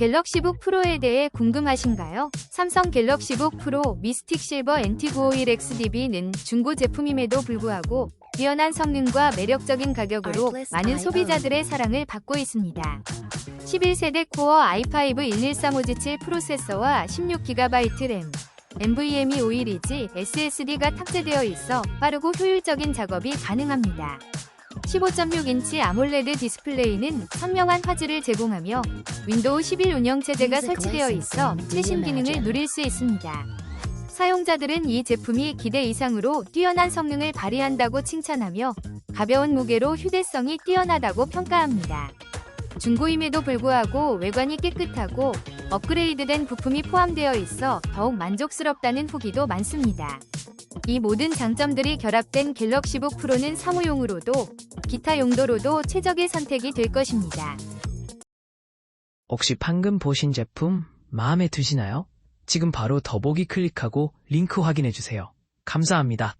갤럭시북 프로에 대해 궁금하신가요? 삼성 갤럭시북 프로 미스틱 실버 NT951XDB는 중고 제품임에도 불구하고 뛰어난 성능과 매력적인 가격으로 많은 소비자들의 사랑을 받고 있습니다. 11세대 코어 i5 11357 프로세서와 16GB 램, NVMe 512G SSD가 탑재되어 있어 빠르고 효율적인 작업이 가능합니다. 15.6인치 아몰레드 디스플레이는 선명한 화질을 제공하며 윈도우 11 운영체제가 설치되어 있어 최신 기능을 누릴 수 있습니다. 사용자들은 이 제품이 기대 이상으로 뛰어난 성능을 발휘한다고 칭찬하며 가벼운 무게로 휴대성이 뛰어나다고 평가합니다. 중고임에도 불구하고 외관이 깨끗하고 업그레이드된 부품이 포함되어 있어 더욱 만족스럽다는 후기도 많습니다. 이 모든 장점들이 결합된 갤럭시북 프로는 사무용으로도 기타 용도로도 최적의 선택이 될 것입니다. 혹시 방금 보신 제품 마음에 드시나요? 지금 바로 더보기 클릭하고 링크 확인해 주세요. 감사합니다.